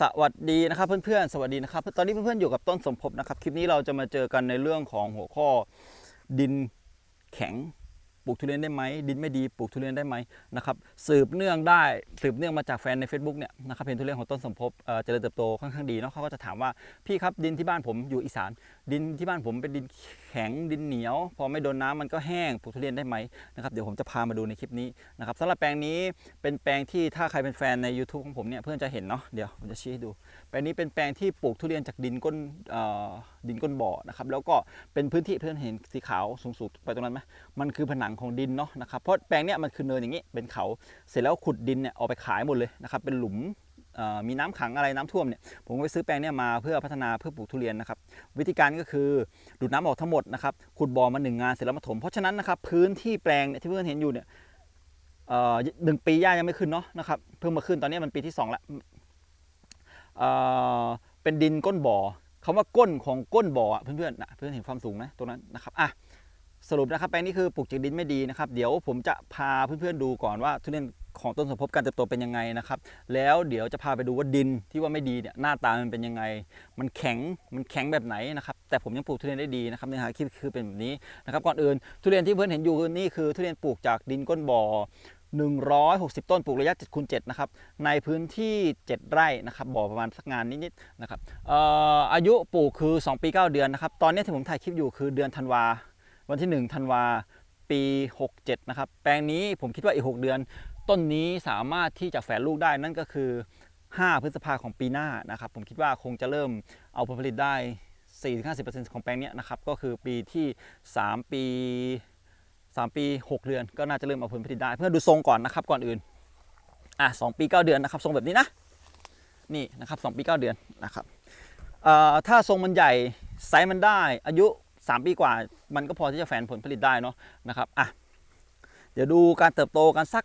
สวัสดีนะครับเพื่อนๆ สวัสดีนะครับ ตอนนี้เพื่อนๆอยู่กับต้นสมภพนะครับ คลิปนี้เราจะมาเจอกันในเรื่องของหัวข้อดินแข็งปลูกทุเรียนได้ไหมดินไม่ดีปลูกทุเรียนได้ไหมนะครับสืบเนื่องได้สืบเนื่องมาจากแฟนใน Facebook เนี่ยนะครับเห็นทุเรียนของต้นสมภพเอ่อเจริญเติบโตค่อนข้างดีเนาะเขาก็จะถามว่าพี่ครับดินที่บ้านผมอยู่อีสาน ดินที่บ้านผมเป็นดินแข็งดินเหนียว พอไม่โดนน้ำมันก็แห้งปลูกทุเรียนได้ไหมนะครับเดี๋ยวผมจะพามาดูในคลิปนี้นะครับสำหรับแปลงนี้เป็นแปลงที่ถ้าใครเป็นแฟนใน YouTube ของผมเนี่ยเพื่อนจะเห็นเนาะเดี๋ยวผมจะชี้ให้ดูแปลงนี้เป็นแปลงที่ปลูกทุเรียนจากดินก้นดินก้นบ่อนะครับแล้วก็เป็นพื้นที่เพื่อนเห็นสีขาวสูงๆไปตรงนั้นไหมมันคือผนังของดินเนาะนะครับเพราะแปลงเนี้ยมันคือเนินอย่างนี้เป็นเขาเสร็จแล้วขุดดินเนี่ยเอาไปขายหมดเลยนะครับเป็นหลุม มีน้ำขังอะไรน้ำท่วมเนี่ยผมก็ไปซื้อแปลงเนี้ยมาเพื่อพัฒนาเพื่อปลูกทุเรียนนะครับ วิธีการก็คือดูดน้ำออกทั้งหมดนะครับขุดบ่อมาหนึ่งงานเสร็จแล้วมาถมเพราะฉะนั้นนะครับพื้นที่แปลงเนี่ยที่เพื่อนเห็นอยู่เนี่ยหนึ่งปีหญ้ายังไม่ขึ้นเนาะนะครับเพิ่งมาขึ้นตอนนี้มันปีที่สองละเเป็นดินก้นบ่อคำว่าก้นของก้นบ่ออะเพื่อนๆนะเพื่อนเห็นความสูงนะตรงนั้นนะครับอะสรุปนะครับแปลงนี้คือปลูกจากดินไม่ดีนะครับ เดี๋ยวผมจะพาเพื่อนๆดูก่อนว่าทุเรียน ของต้นสมภพการเติบโตเป็นยังไงนะครับ แล้วเดี๋ยวจะพาไปดูว่าดินที่ว่าไม่ดีเนี่ยหน้าตามันเป็นยังไง มันแข็งมันแข็งแบบไหนนะครับแต่ผมยังปลูกทุเรียนได้ดีนะครับเนื้อหาคลิปคือเป็นแบบนี้นะครับก่อนอื่นทุเรียนที่เพื่อนเห็นอยู่นี่คือทุเรียนปลูกจากดินก้นบ่อ160 ต้นปลูกระยะ7คูณ7นะครับในพื้นที่ 7 ไร่นะครับบ่อประมาณสักงานนิดๆนะครับเอ่ออายุปลูกคือ 2 ปี 9 เดือนนะครับตอนนี้ที่ผมถ่ายคลิปอยู่คือเดือนธันวา วันที่1ธันวาปี 67 นะครับ แปลงนี้ผมคิดว่าอีก 6 เดือน ต้นนี้สามารถที่จะแฝงลูกได้นั่นก็คือ 5 พฤษภาของปีหน้านะครับ ผมคิดว่าคงจะเริ่มเอาผลผลิตได้ 4-50%ของแปลงเนี้ยนะครับ ก็คือปีที่ 3 ปี 3 ปี 6 เดือน ก็น่าจะเริ่มเอาผลผลิตได้ เพื่อดูทรงก่อนนะครับก่อนอื่น อะ2ปี 9 เดือนนะครับ ทรงแบบนี้นะ นี่นะครับ2ปี 9 เดือนนะครับเอ่อถ้าทรงมันใหญ่ไซส์มันได้อายุ 3 ปีกว่า มันก็พอที่จะแฝนผลผลิตได้เนาะนะครับอะเดี๋ยวดูการเติบโตกันสัก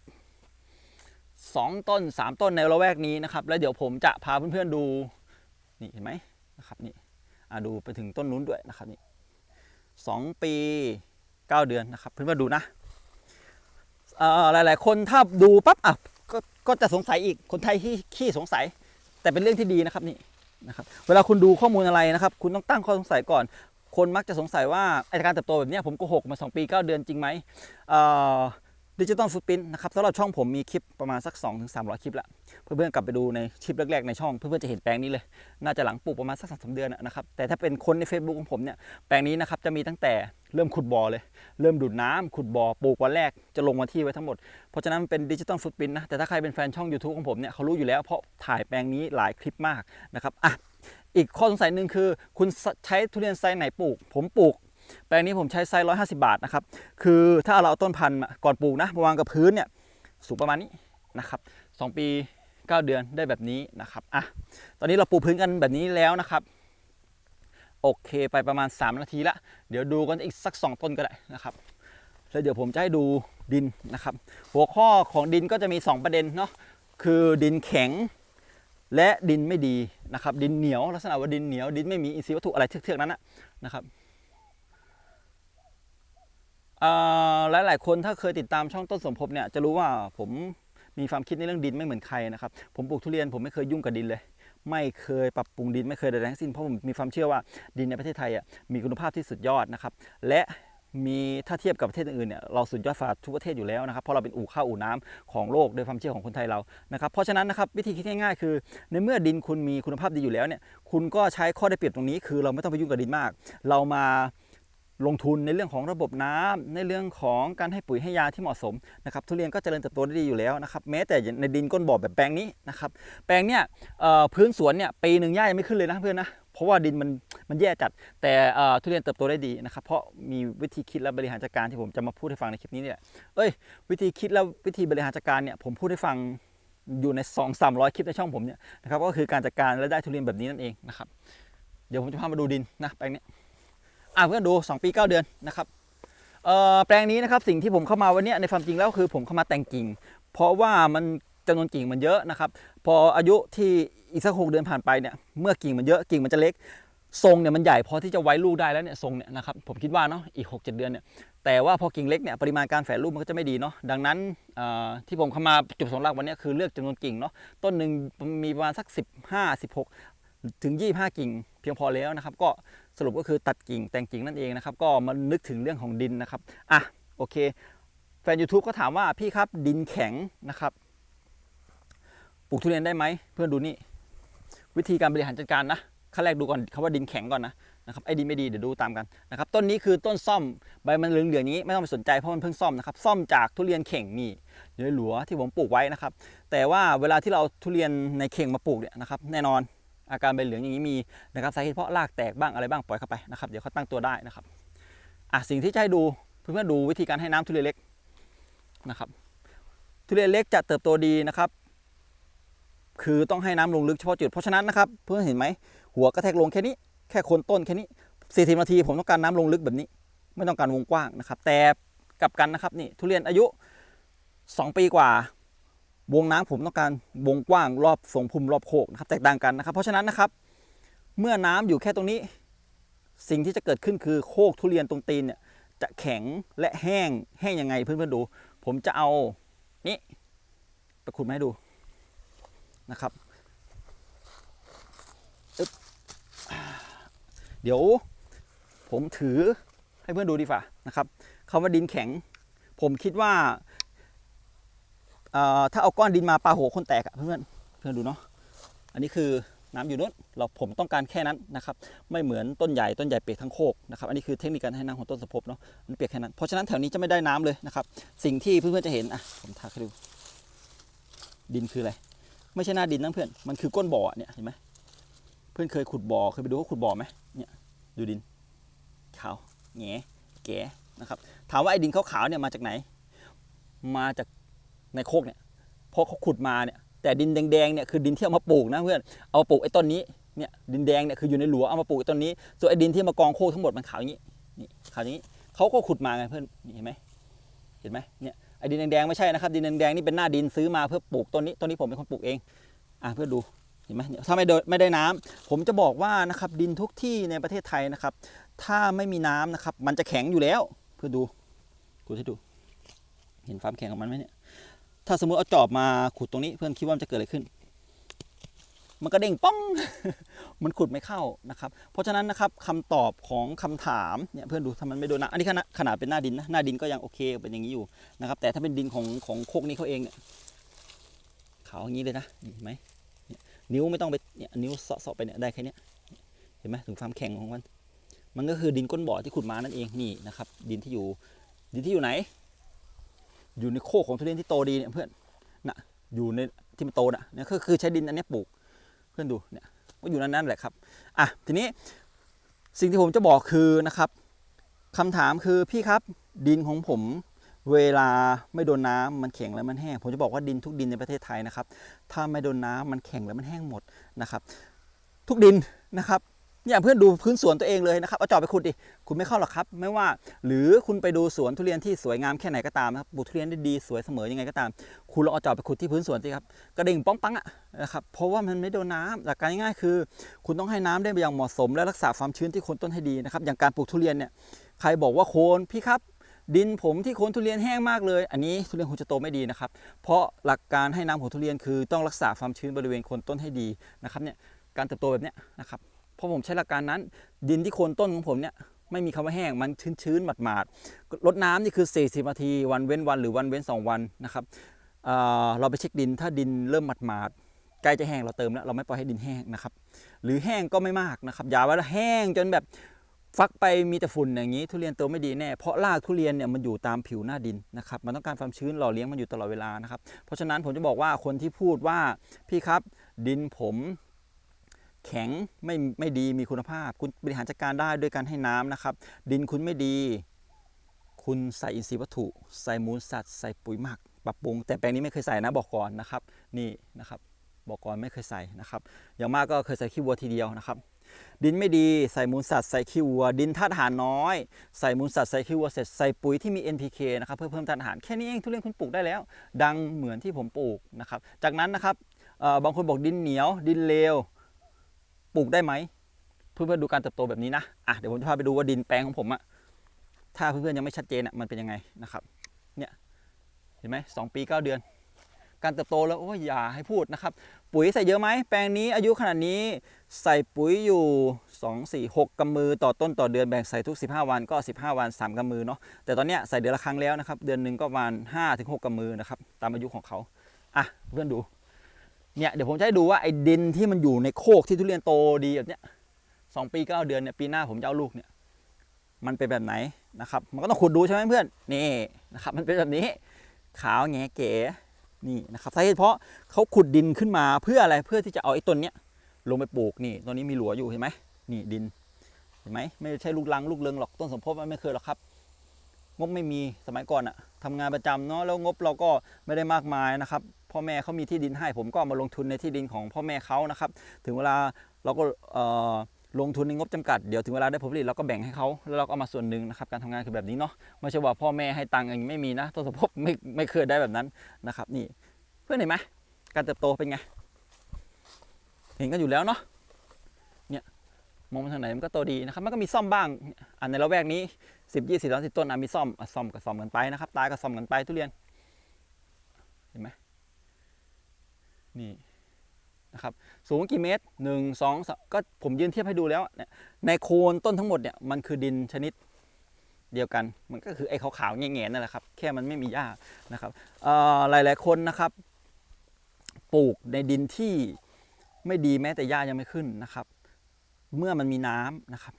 2 ต้น 3 ต้นในละแวกนี้นะครับ แล้วเดี๋ยวผมจะพาเพื่อนๆดูนี่เห็นไหมนะครับนี่ดูไปถึงต้นนู้นด้วยนะครับนี่สองปี 9 เดือนนะครับ เพื่อนๆดูนะหลายๆ คนถ้าดูปั๊บอะก็ก็จะสงสัยอีกคนไทยที่ขี้สงสัย แต่เป็นเรื่องที่ดีนะครับนี่นะครับเวลาคุณดูข้อมูลอะไรนะครับ คุณต้องตั้งข้อสงสัยก่อน คนมักจะสงสัยว่าอ้การเติบโตแบบนี้ผมโกหกมา 2 ปี 9 เดือนจริงไหม ดิจิตอลฟุตพิ้นนะครับสำหรับช่องผมมีคลิปประมาณสัก 2-300 คลิปละเพื่อนๆกลับไปดูในคลิปแรกๆในช่อง เพื่อนๆจะเห็นแปลงนี้เลย น่าจะหลังปลูกประมาณสักสองสาเดือนนะครับแต่ถ้าเป็นคนใน Facebook ของผมเนี่ยแปลงนี้นะครับจะมีตั้งแต่เริ่มขุดบ่อเลย เริ่มดูดน้ำขุดบ่อปลูกวันแรกจะลงวันที่ไว้ทั้งหมด เพราะฉะนั้นมันเป็นดิจิตอลฟุตพิ้นนะแต่ถ้าใครเป็นแฟนช่อง YouTube ของผมเนี่ยเขารู้อยู่แล้วเพราะถ่ายแปลงนี้หลายคลิปมากนะครับอะอีกข้อสงสัยหนึ่งคือ คุณใช้ทุเรียนไซส์ไหนปลูก ผมปลูก แปลงนี้ผมใช้ไซส์150บาทนะครับ คือถ้าเราเอาต้นพันธุ์ก่อนปลูกนะมาวางกับพื้นเนี่ยสูงประมาณนี้นะครับสองปี9เดือนได้แบบนี้นะครับอะตอนนี้เราปูพื้นกันแบบนี้แล้วนะครับ โอเคไปประมาณ 3 นาทีละ เดี๋ยวดูกันอีกสัก 2 ต้นก็ได้นะครับ แล้วเดี๋ยวผมจะให้ดูดินนะครับ หัวข้อของดินก็จะมี 2 ประเด็นเนาะคือดินแข็งและดินไม่ดีนะครับ ดินเหนียวลักษณะว่าดินเหนียว ดินไม่มีอินทรีย์วัตถุอะไรเทือกๆนั้นนะครับ อ่ายหลายคนถ้าเคยติดตามช่องต้นสมภพเนี่ยจะรู้ว่าผมมีความคิดในเรื่องดินไม่เหมือนใครนะครับ ผมปลูกทุเรียนผมไม่เคยยุ่งกับดินเลย ไม่เคยปรับปรุงดินไม่เคยใดๆทั้งสิ้นเพราะผมมีความเชื่อว่าดินในประเทศไทยอะมีคุณภาพที่สุดยอดนะครับ และมีถ้าเทียบกับประเทศอื่นเนี่ยเราสุดยอดฝาทุกประเทศอยู่แล้วนะครับเพราะเราเป็นอู่ข้าวอู่น้ำของโลกโดยความเชื่อของคนไทยเรานะครับเพราะฉะนั้นนะครับวิธีคิดง่ายๆคือ ในเมื่อดินคุณมีคุณภาพดีอยู่แล้วเนี่ยคุณก็ใช้ข้อได้เปรียบตรงนี้ คือเราไม่ต้องไปยุ่งกับดินมาก เรามา ลงทุนในเรื่องของระบบน้ำในเรื่องของการให้ปุ๋ยให้ยาที่เหมาะสมนะครับทุเรียนก็เจริญเติบโตได้ดีอยู่แล้วนะครับแม้แต่ในดินก้นบ่อแบบแปลงนี้นะครับแปลงเนี่ยพื้นสวนเนี่ยปีหนึ่งหญ้ายังไม่ขึ้นเลยนะเพื่อนนะเพราะว่าดินมันมันแย่จัด แต่ทุเรียนเติบโตได้ดีนะครับเพราะมีวิธีคิดและบริหารจัดการที่ผมจะมาพูดให้ฟังในคลิปนี้เนี่ยเอ้ยวิธีคิดและวิธีบริหารจัดการเนี่ยผมพูดให้ฟังอยู่ใน 2 3 0 0 คลิปในช่องผมเนี่ยนะครับก็คือการจัดการและได้ทุเรียนแบบนี้นั่นเองนะครับเดี๋ยวผมจะพามาดูดินนะแปลงเนี้ย อะเพื่อนดู 2 ปี 9 เดือนนะครับแปลงนี้นะครับสิ่งที่ผมเข้ามาวันนี้ในความจริงแล้วคือผมเข้ามาแต่งกิ่ง เพราะว่ามันจำนวนกิ่งมันเยอะนะครับ พออายุที่อีกสักหกเดือนผ่านไปเนี่ยเมื่อกิ่งมันเยอะกิ่งมันจะเล็กทรงเนี่ยมันใหญ่พอที่จะไว้ลูกได้แล้วเนี่ยทรงเนี่ยนะครับผมคิดว่าเนาะอีก 6-7 เดือนเนี่ยแต่ว่าพอกิ่งเล็กเนี่ยปริมาณการแฝดลูกมันก็จะไม่ดีเนาะดังนั้นที่ผมเข้ามาจุดสงหลักวันนี้คือเลือกจำนวนกิ่งเนาะต้นหนึ่งมีประมาณสัก 15 16 ถึง 25 กิ่ง เพียงพอแล้วนะครับ ก็สรุปก็คือตัดกิ่งแต่งกิ่งนั่นเองนะครับ ก็มานึกถึงเรื่องของดินนะครับอะโอเค แฟน YouTube ก็ถามว่าพี่ครับดินแข็งนะครับปลูกทุเรียนได้ไหมเพื่อนดูนี่วิธีการบริหารจัดการนะขั้นแรกดูก่อนคำว่าดินแข็งก่อนนะนะครับไอ้ดินไม่ดีเดี๋ยวดูตามกันนะครับต้นนี้คือต้นซ่อมใบมันเหลืองๆอย่างนี้ไม่ต้องไปสนใจเพราะมันเพิ่งซ่อมนะครับซ่อมจากทุเรียนเข่งนี่อยู่ในหลัวที่ผมปลูกไว้นะครับ แต่ว่าเวลาที่เราเอาทุเรียนในเข่งมาปลูกเนี่ยนะครับแน่นอน อาการใบเหลืองอย่างนี้มีนะครับสาเหตุเพราะรากแตกบ้างอะไรบ้างปล่อยเข้าไปนะครับเดี๋ยวเขาตั้งตัวได้นะครับอะสิ่งที่จะให้ดูเพื่อนๆดูวิธีการให้น้ำทุเรียนเล็กนะครับทุเรียนเล็กจะเติบโตดีนะครับ คือต้องให้น้ำลงลึกเฉพาะจุดเพราะฉะนั้นนะครับเพื่อนเห็นไหมหัวกระแทกลงแค่นี้แค่โคนต้นแค่นี้40นาทีผมต้องการน้ำลงลึกแบบนี้ ไม่ต้องการวงกว้างนะครับ แต่กลับกันนะครับนี่ทุเรียนอายุ 2 ปีกว่า วงน้ำผมต้องการวงกว้างรอบทรงพุ่มรอบโคกนะครับแตกต่างกันนะครับ เพราะฉะนั้นนะครับ เมื่อน้ำอยู่แค่ตรงนี้ สิ่งที่จะเกิดขึ้นคือโคกทุเรียนตรงตีนเนี่ยจะแข็งและแห้งแห้งยังไงเพื่อนๆดู ผมจะเอานี่ไปขุดมาให้ดูนะครับเดี๋ยวผมถือให้เพื่อนดูดีฝ่านะครับคำว่าดินแข็ง ผมคิดว่า ถ้าเอาก้อนดินมาปาหัวคนแตกอะเพื่อนเพื่อนดูเนาะอันนี้คือน้ำอยู่นู้นเราผมต้องการแค่นั้นนะครับไม่เหมือนต้นใหญ่ต้นใหญ่เปียกทั้งโคกนะครับอันนี้คือเทคนิคการให้น้ำของต้นสะพบเนาะมันเปียกแค่นั้นเพราะฉะนั้นแถวนี้จะไม่ได้น้ำเลยนะครับสิ่งที่เพื่อนๆจะเห็นอะผมทาให้ดูดินคืออะไรไม่ใช่หน้าดินนะเพื่อนมันคือก้นบ่อเนี่ยเห็นไหมเพื่อนเคยขุดบ่อเคยไปดูว่าขุดบ่อไหมเนี่ยดูดินขาวแหงแก่นะครับถามว่าไอ้ดินขาวๆเนี่ยมาจากไหน มาจาก ในโคกเนี่ยเพราะเขาขุดมาเนี่ยแต่ดินแดงๆเนี่ยคือดินที่เอามาปลูกนะเพื่อนเอามาปลูกไอ้ต้นนี้เนี่ยดินแดงเนี่ยคืออยู่ในหลัวเอามาปลูกไอ้ต้นนี้ ส่วนไอ้ดินที่มากองโคกทั้งหมดมันขาวอย่างนี้นี่ขาวอย่างนี้เขาก็ขุดมาไงเพื่อนเห็นไหมเห็นไหมเนี่ยไอ้ดินแดงๆไม่ใช่นะครับดินแดงๆนี่เป็นหน้าดินซื้อมาเพื่อปลูกต้นนี้ต้นนี้ผมเป็นคนปลูกเองอะเพื่อดูเห็นไหมเนี่ยถ้าไม่ไม่ได้น้ำผมจะบอกว่านะครับดินทุกที่ในประเทศไทยนะครับ ถ้าไม่มีน้ำนะครับ มันจะแข็งอยู่แล้ว เพื่อดูกูให้ดู เห็นความแข็งของมันไหมเนี่ย ถ้าสมมติเอาจอบมาขุดตรงนี้เพื่อนคิดว่ามันจะเกิดอะไรขึ้น มันก็เด้งป้อง มันขุดไม่เข้านะครับ เพราะฉะนั้นนะครับคำตอบของคำถามเนี่ยเพื่อนดูถ้ามันไม่โดนน้ำอันนี้ขนาดขนาดเป็นหน้าดินนะหน้าดินก็ยังโอเคเป็นอย่างนี้อยู่นะครับ แต่ถ้าเป็นดินของของโคกนี้เขาเองเนี่ยขาวอย่างนี้เลยนะเห็นไหมนิ้วไม่ต้องไปเนี่ยนิ้วเสาะไปเนี่ยได้แค่นี้เห็นไหมถึงความแข็งของมัน มันก็คือดินก้นบ่อที่ขุดมานั่นเองนี่นะครับ ดินที่อยู่ดินที่อยู่ไหน อยู่ในโคกของทุเรียนที่โตดีเนี่ยเพื่อนน่ะอยู่ในที่มันโตน่ะเนี่ยก็คือใช้ดินอันนี้ปลูกเพื่อนดูเนี่ยก็อยู่นั้นนั่นแหละครับอะทีนี้สิ่งที่ผมจะบอกคือนะครับคำถามคือพี่ครับดินของผมเวลาไม่โดนน้ำมันแข็งแล้วมันแห้ง ผมจะบอกว่าดินทุกดินในประเทศไทยนะครับ ถ้าไม่โดนน้ำมันแข็งแล้วมันแห้งหมดนะครับ ทุกดินนะครับ เนี่ยเพื่อนดูพื้นสวนตัวเองเลยนะครับเอาจอบไปขุดดิคุณไม่เข้าหรอกครับ ไม่ว่าหรือคุณไปดูสวนทุเรียนที่สวยงามแค่ไหนก็ตามนะครับปลูกทุเรียนได้ดีสวยเสมอยังไงก็ตาม คุณลองเอาจอบไปขุดที่พื้นสวนสิครับกระดิ่งป้องปังอะนะครับเพราะว่ามันไม่โดนน้ำหลักการง่ายๆคือ คุณต้องให้น้ำได้อย่างเหมาะสม และรักษาความชื้นที่โคนต้นให้ดีนะครับอย่างการปลูกทุเรียนเนี่ยใครบอกว่าโคนพี่ครับดินผมที่โคนทุเรียนแห้งมากเลย อันนี้ทุเรียนคุณจะโตไม่ดีนะครับ เพราะหลักการให้น้ำของทุเรียนคือต้องรักษาความชื้นบริเวณโคนต้นให้ดีนะครับเนี่ยการเติบโตแบบนี้นะครับ พราะผมใช้หลักการนั้น ดินที่โคนต้นของผมเนี่ยไม่มีคำว่าแห้งมันชื้นๆหมาดๆลดน้ำนี่คือ 40นาทีวันเว้นวันหรือวันเว้น 2 วันนะครับเเราไปเช็คดินถ้าดินเริ่มหมาดๆใกล้จะแห้งเราเติมแล้วเราไม่ปล่อยให้ดินแห้งนะครับ หรือแห้งก็ไม่มากนะครับอย่าว่าแห้งจนแบบฟักไปมีแต่ฝุ่นอย่างนี้ ทุเรียนโตไม่ดีแน่ เพราะรากทุเรียนเนี่ยมันอยู่ตามผิวหน้าดินนะครับมันต้องการความชื้นหล่อเลี้ยงมันอยู่ตลอดเวลานะครับเพราะฉะนั้นผมจะบอกว่าคนที่พูดว่าพี่ครับ ดินผม แข็งไม่ไม่ดีมีคุณภาพ คุณบริหารจัดการได้ด้วยการให้น้ำนะครับ ดินคุณไม่ดี คุณใส่อินทรีย์วัตถุ ใส่มูลสัตว์ใส่ปุ๋ยหมัก ปรับปรุง แต่แปลงนี้ไม่เคยใส่นะบอกก่อนนะครับ นี่นะครับบอกก่อนไม่เคยใส่นะครับ อย่างมากก็เคยใส่ขี้วัวทีเดียวนะครับ ดินไม่ดีใส่มูลสัตว์ใส่ขี้วัว ดินธาตุอาหารน้อย ใส่มูลสัตว์ใส่ขี้วัวเสร็จใส่ปุ๋ยที่มี NPK นะครับเพื่อเพิ่มธาตุอาหารแค่นี้เองทุเรียนคุณปลูกได้แล้ว ดังเหมือนที่ผมปลูกนะครับ จากนั้นนะครับบางคนบอกดินเหนียว ดินเลว ปลูกได้ไหมเพื่อนๆดูการเติบโตแบบนี้นะอะเดี๋ยวผมจะพาไปดูว่าดินแปลงของผมอะถ้าเพื่อนๆยังไม่ชัดเจนอะมันเป็นยังไงนะครับเนี่ยเห็นไหมสองปีเก้าเดือน การเติบโตแล้วโอ้ยอย่าให้พูดนะครับ ปุ๋ยใส่เยอะไหมแปลงนี้อายุขนาดนี้ใส่ปุ๋ยอยู่ 2 4 6กำมือต่อต้นต่อเดือนแบ่งใส่ทุก 15 วันก็ 15 วัน 3กำมือเนาะแต่ตอนเนี้ยใส่เดือนละครั้งแล้วนะครับ เดือนหนึ่งก็ประมาณ5ถึง6กำมือนะครับตามอายุของเขาอะเพื่อนดู เนี่ยเดี๋ยวผมจะให้ดูว่าไอ้ดินที่มันอยู่ในโคกที่ทุเรียนโตดีแบบเนี้ยสองปีเก้าเดือนเนี่ยปีหน้าผมจะเอาลูกเนี่ยมันเป็นแบบไหนนะครับ มันก็ต้องขุดดูใช่ไหมเพื่อนนี่นะครับ มันเป็นแบบนี้ ขาวแงเก๋นี่นะครับสาเหตุเพราะเขาขุดดินขึ้นมาเพื่ออะไรเพื่อที่จะเอาไอ้ต้นเนี้ยลงไปปลูกนี่ต้นนี้มีหลัวอยู่เห็นไหมนี่ดินเห็นไหมไม่ใช่ลูกลังลูกเริงหรอกต้นสมภพมันไม่เคยหรอกครับ งบไม่มีสมัยก่อนอะทำงานประจำเนาะแล้วงบเราก็ไม่ได้มากมายนะครับ พ่อแม่เขามีที่ดินให้ ผมก็มาลงทุนในที่ดินของพ่อแม่เขานะครับ ถึงเวลาเราก็ลงทุนในงบจำกัด เดี๋ยวถึงเวลาได้ผลผลิตเราก็แบ่งให้เขาแล้วเราก็เอามาส่วนหนึ่งนะครับ การทำงานคือแบบนี้เนาะ ไม่ใช่ว่าพ่อแม่ให้ตังค์อย่างไม่มีนะต้นสมภพไม่ไม่เคยได้แบบนั้นนะครับ นี่เพื่อนเห็นไหมการเติบโตเป็นไง เห็นกันอยู่แล้วเนาะ เนี่ยมองไปทางไหนมันก็โตดีนะครับ มันก็มีซ่อมบ้าง อันในละแวกนี้สิบยี่สิบสามสิบต้นอะมีซ่อมอะซ่อมก็ซ่อมกันไปนะครับ ตายก็ซ่อมกันไปทุเรียน เห็นไหม นี่นะครับสูงกี่เมตรหนึ่งสองก็ผมยืนเทียบให้ดูแล้วเนี่ยในโคนต้นทั้งหมดเนี่ยมันคือดินชนิดเดียวกัน มันก็คือไอ้ขาวๆแง่ๆนั่นแหละครับ แค่มันไม่มีหญ้านะครับหลายๆคนนะครับ ปลูกในดินที่ไม่ดีแม้แต่หญ้ายังไม่ขึ้นนะครับ เมื่อมันมีน้ำนะครับ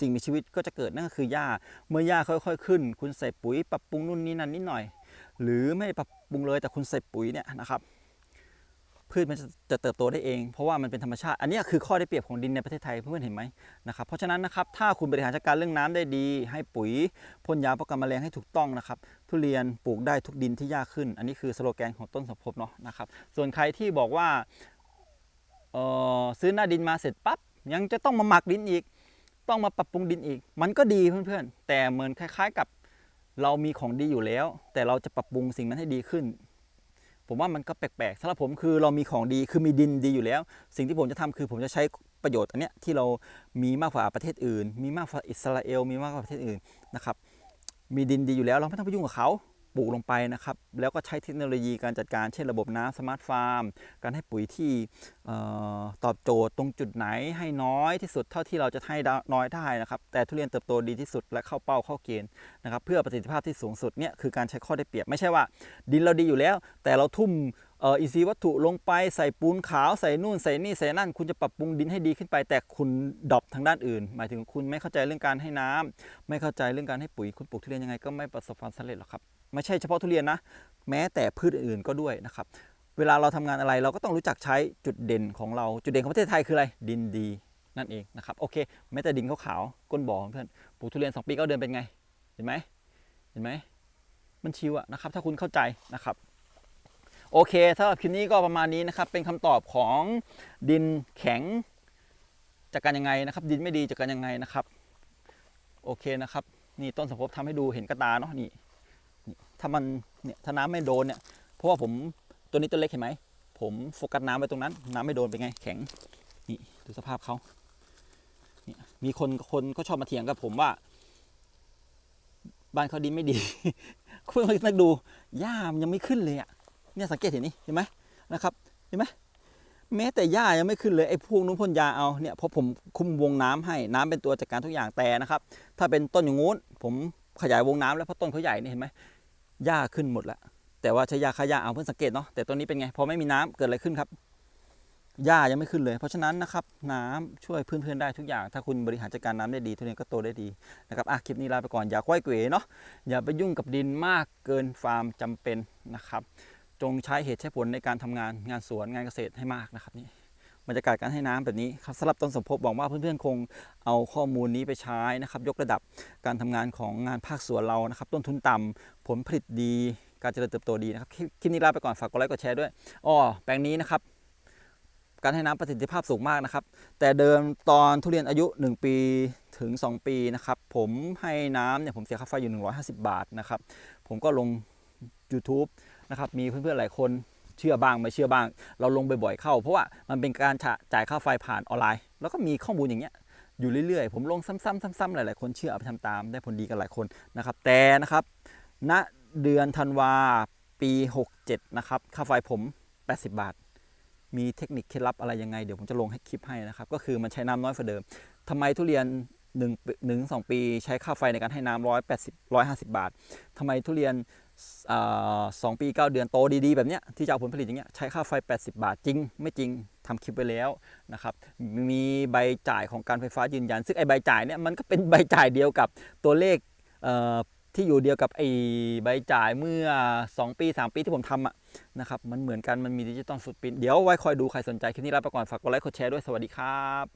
สิ่งมีชีวิตก็จะเกิดนั่นก็คือหญ้า เมื่อหญ้าค่อยๆ ขึ้น คุณใส่ปุ๋ยปรับปรุงนู่นนี่นั่นนิดหน่อย หรือไม่ปรับปรุงเลยแต่คุณใส่ปุ๋ยเนี่ยนะครับ พืชมันจะเติบโตได้เอง เพราะว่ามันเป็นธรรมชาติ อันนี้คือข้อได้เปรียบของดินในประเทศไทยเพื่อนๆเห็นไหมนะครับเพราะฉะนั้นนะครับถ้าคุณบริหารจัดการเรื่องน้ำได้ดี ให้ปุ๋ยพ่นยาป้องกันแมลงให้ถูกต้องนะครับทุเรียนปลูกได้ทุกดินที่ยากขึ้น อันนี้คือสโลแกนของต้นสมภพเนาะนะครับส่วนใครที่บอกว่าเออซื้อหน้าดินมาเสร็จปั๊บยังจะต้องมาหมักดินอีก ต้องมาปรับปรุงดินอีก มันก็ดีเพื่อนๆแต่เหมือนคล้าย ๆกับเรามีของดีอยู่แล้ว แต่เราจะปรับปรุงสิ่งนั้นให้ดีขึ้น ผมว่ามันก็แปลกๆสำหรับผมคือเรามีของดีคือมีดินดีอยู่แล้ว สิ่งที่ผมจะทำคือผมจะใช้ประโยชน์อันเนี้ยที่เรามีมากกว่าประเทศอื่น มีมากกว่าอิสราเอล มีมากกว่าประเทศอื่นนะครับมีดินดีอยู่แล้วเราไม่ต้องไปยุ่งกับเขา ลูกลงไปนะครับ แล้วก็ใช้เทคโนโลยีการจัดการเช่นระบบน้ำสมาร์ทฟาร์ม การให้ปุ๋ยที่ตอบโจทย์ตรงจุดไหนให้น้อยที่สุดเท่าที่เราจะให้น้อยได้นะครับ แต่ทุเรียนเติบโตดีที่สุดและเข้าเป้าเข้าเกณฑ์นะครับ เพื่อประสิทธิภาพที่สูงสุดเนี่ยคือการใช้ข้อได้เปรียบไม่ใช่ว่า ดินเราดีอยู่แล้ว แต่เราทุ่มเอ่ออินทรีย์วัตถุลงไปใส่ปูนขาวใส่นู่นใส่นี่ใส่นั่น คุณจะปรับปรุงดินให้ดีขึ้นไป แต่คุณดรอปทางด้านอื่น หมายถึงคุณไม่เข้าใจเรื่องการให้น้ำไม่เข้าใจเรื่องการให้ปุ๋ยคุณปลูกทุเรียนยังไงก็ไม่ประสบความสำเร็จหรอกครับ ไม่ใช่เฉพาะทุเรียนนะ แม้แต่พืชอื่นๆก็ด้วยนะครับ เวลาเราทำงานอะไรเราก็ต้องรู้จักใช้จุดเด่นของเราจุดเด่นของประเทศไทยคืออะไรดินดีนั่นเองนะครับโอเคแม้แต่ดินขาวๆก้นบ่อเพื่อนปลูกทุเรียน 2 ปีก็เดือนเป็นไง เห็นไหมเห็นไหมมันชิวอะนะครับ ถ้าคุณเข้าใจนะครับโอเคสำหรับคลิปนี้ก็ประมาณนี้นะครับ เป็นคำตอบของดินแข็งจากการยังไงนะครับ ดินไม่ดีจากการยังไงนะครับ โอเคนะครับ นี่ต้นสมภพทำให้ดูเห็นกระตาเนาะนี่ ถ้ามันเนี่ยถ้าน้ำไม่โดนเนี่ยเพราะว่าผมตัวนี้ตัวเล็กเห็นไหมผมโฟกัสน้ำไว้ตรงนั้น น้ำไม่โดนเป็นไงแข็งนี่ดูสภาพเขาเนี่ยมีคนคนก็ชอบมาเถียงกับผมว่าบ้านเขาดินไม่ดีเพื่อนนักดูหญ้ามันยังไม่ขึ้นเลยอะเนี่ยสังเกตเห็นนี่เห็นไหมนะครับเห็นไหมแม้แต่หญ้ายังไม่ขึ้นเลยไอ้พวกนู้นพ่นยาเอาเนี่ยเพราะผมคุมวงน้ำให้น้ำเป็นตัวจัดการทุกอย่างแต่นะครับ ถ้าเป็นต้นอย่างงู้นผมขยายวงน้ำแล้วเพราะต้นเขาใหญ่นี่เห็นไหม หญ้าขึ้นหมดแล้วแต่ว่าใช้ยาฆ่าหญ้าเอาเพื่อนสังเกตเนาะแต่ตัวนี้เป็นไงพอไม่มีน้ำเกิดอะไรขึ้นครับหญ้ายังไม่ขึ้นเลย เพราะฉะนั้นนะครับน้ำช่วยเพื่อนๆได้ทุกอย่าง ถ้าคุณบริหารจัดการน้ำได้ดีทุเรียนก็โตได้ดีนะครับอะคลิปนี้ลาไปก่อนอย่าก้อยเกวเนาะอย่าไปยุ่งกับดินมากเกินความจำเป็นนะครับ จงใช้เหตุใช้ผลในการทำงานงานสวนงานเกษตรให้มากนะครับนี่ บรรยากาศการให้น้ำแบบนี้ครับสำหรับต้นสมภพหวังว่าเพื่อนๆคงเอาข้อมูลนี้ไปใช้นะครับ ยกระดับการทำงานของงานภาคสวนเรานะครับ ต้นทุนต่ำผลผลิตดี การเจริญเติบโตดีนะครับคลิปนี้ลาไปก่อนฝากกดไลค์กดแชร์ด้วยอ้อแปลงนี้นะครับการให้น้ำประสิทธิภาพสูงมากนะครับ แต่เดิมตอนทุเรียนอายุ 1 ปีถึง 2 ปีนะครับ ผมให้น้ำเนี่ยผมเสียค่าไฟอยู่ 150 บาทนะครับ ผมก็ลง YouTube นะครับ มีเพื่อนๆหลายคน เชื่อบ้างไม่เชื่อบ้าง เราลงบ่อยๆเข้า เพราะว่ามันเป็นการจ่ายค่าไฟผ่านออนไลน์ แล้วก็มีข้อมูลอย่างเงี้ยอยู่เรื่อยๆ ผมลงซ้ำๆซ้ำๆหลายๆคนเชื่อเอาไปทำตามได้ผลดีกันหลายคนนะครับ แต่นะครับณเดือนธันวาปี 67 นะครับ ค่าไฟผม 80 บาท มีเทคนิคเคล็ดลับอะไรยังไง เดี๋ยวผมจะลงให้คลิปให้นะครับ ก็คือมันใช้น้ำน้อยกว่าเดิมทำไมทุเรียน1ปีหนึ่งสองปีใช้ค่าไฟในการให้น้ำร้อยแปดสิบร้อยห้าสิบบาททำไมทุเรียน สองปี 9 เดือนโตดีๆ แบบเนี้ยที่จะเอาผลผลิตอย่างเงี้ยใช้ค่าไฟ 80 บาทจริง ไม่จริงทำคลิปไปแล้วนะครับมีใบจ่ายของการไฟฟ้ายืนยัน ซึ่งไอ้ใบจ่ายเนี่ยมันก็เป็นใบจ่ายเดียวกับตัวเลขเที่อยู่เดียวกับไอ้ใบจ่ายเมื่อ 2 ปี 3 ปีที่ผมทำอะนะครับมันเหมือนกันมันมีดิจิตอลฟุตปินเดี๋ยวไว้คอยดูใครสนใจคลิปนี้ลาไปก่อนฝากกดไลค์กดแชร์ด้วยสวัสดีครับ